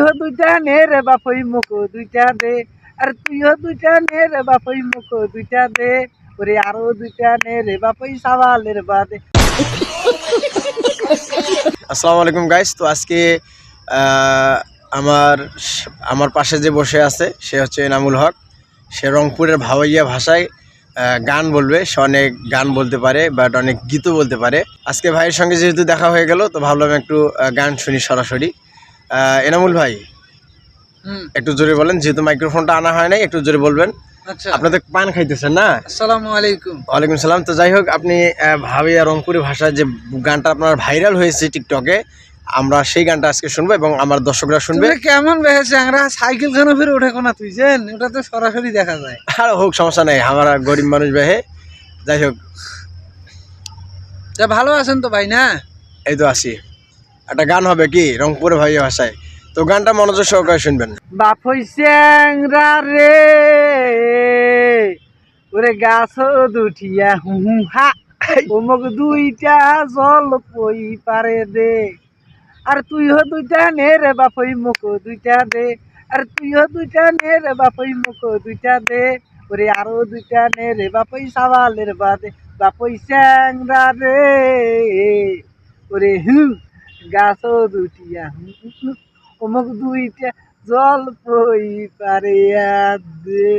তুইও দুইটা নে রে বাপই মুখ দুইটা দে। আর তুইও দুইটা নে রে বাপই মুখ দুইটা দে। ওরে আরও দুইটা নে রে বাপই সাবালের বাদে। আসসালামু আলাইকুম গাইস তো আজকে আমার আমার পাশে যে বসে আছে, সে হচ্ছে এনামুল হক। সে রংপুরের ভাওয়াইয়া ভাষায় গান বলবে। সে অনেক গান বলতে পারে বাট অনেক গীতও বলতে পারে। আজকে ভাইয়ের সঙ্গে যেহেতু দেখা হয়ে গেল, তো ভাবলাম একটু গান শুনি সরাসরি। এনামুল ভাই একটু জোরে বলেন যেহেতু মাইক্রোফোনটা আনা হয় নাই একটু জোরে বলবেন। আচ্ছা। আপনাদের পান খাইতেছেন না? আসসালামু আলাইকুম। ওয়ালাইকুম সালাম। তো যাই হোক আপনি আহ, ভাবিয়া রংপুরি ভাষায় যে গানটা আপনার ভাইরাল হয়েছে টিকটকে আমরা সেই গানটা আজকে শুনব এবং আমার দর্শকরা শুনবে। কেমন বেহেছে আমরা সাইকেল খানো ফিরে ওঠে কোনা তুইছেন ওটা তো সরাসরি দেখা যায়। আর হোক সমস্যা নেই আমার গরিব মানুষ বেহে। যাই হোক। ভালো আছেন তো ভাই না? এই তো আসি একটা গান হবে কি? রংপুরে ভাই ভাষায়। তো গানটা মনোযোগ সহকারে শুনবেন। বাপ হইস্যাংরা রে, ওরে গাছ দুঠিয়া হু হু অমুক দুইটা জল পই পারে দে। আর তুইও দুইটা নে রে বাপই মুখ দুইটা দে। আর তুইও দুইটা নে রে বাপই মুখ দুইটা দে। ওরে আরও দুইটা নে রে বাপই সাবালের বাদে। বাপই স্যাংরা রে, ওরে হু। গাছ দুটিয়া। অমুক দুইটা জল পই পারে দে